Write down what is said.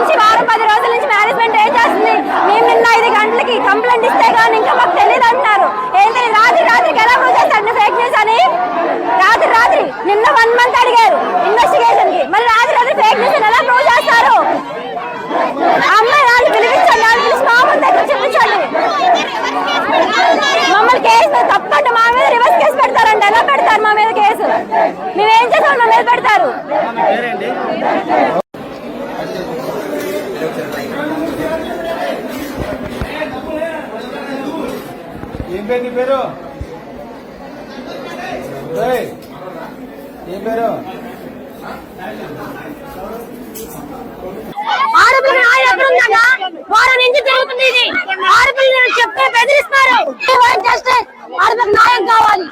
నుంచి వారం పది రోజుల నుంచి మేనేజ్మెంట్ ఏం చేస్తుంది? మేము నిన్న ఐదు గంటలకి కంప్లైంట్ ఇస్తే కానీ ఇంకా మాకు తెలియదు అంటున్నారు. ఏంటి రాత్రి రాత్రికి ఎలా ప్రూవ్ చేస్తారు ఫేక్ న్యూస్ అని? రాత్రి రాత్రి నిన్న వన్ మంత్ అడిగారు ఇన్వెస్టిగేషన్కి. మరి రాత్రి రాత్రి ఫేక్ న్యూస్ ఎలా ప్రూవ్ చేస్తారు? అమ్మాయి వాళ్ళు పిలిపించండి వాళ్ళు పిలిచి దగ్గర చూపించండి. మమ్మల్ని కేసు తప్పంటే మా మీద రివర్స్ కేసు పెడతారంటే ఎలా పెడతారు మా మీద కేసు మేమేం చేసాం మా మీద పెడతారు ఏం పేరు నీ పేరు? ఏ పేరు? వారం నుంచి జరుగుతుంది ఇది. ఆడపిల్లని చెప్తే బెదిరిస్తారు. జస్టిస్ ఆడపిల్ల న్యాయం కావాలి.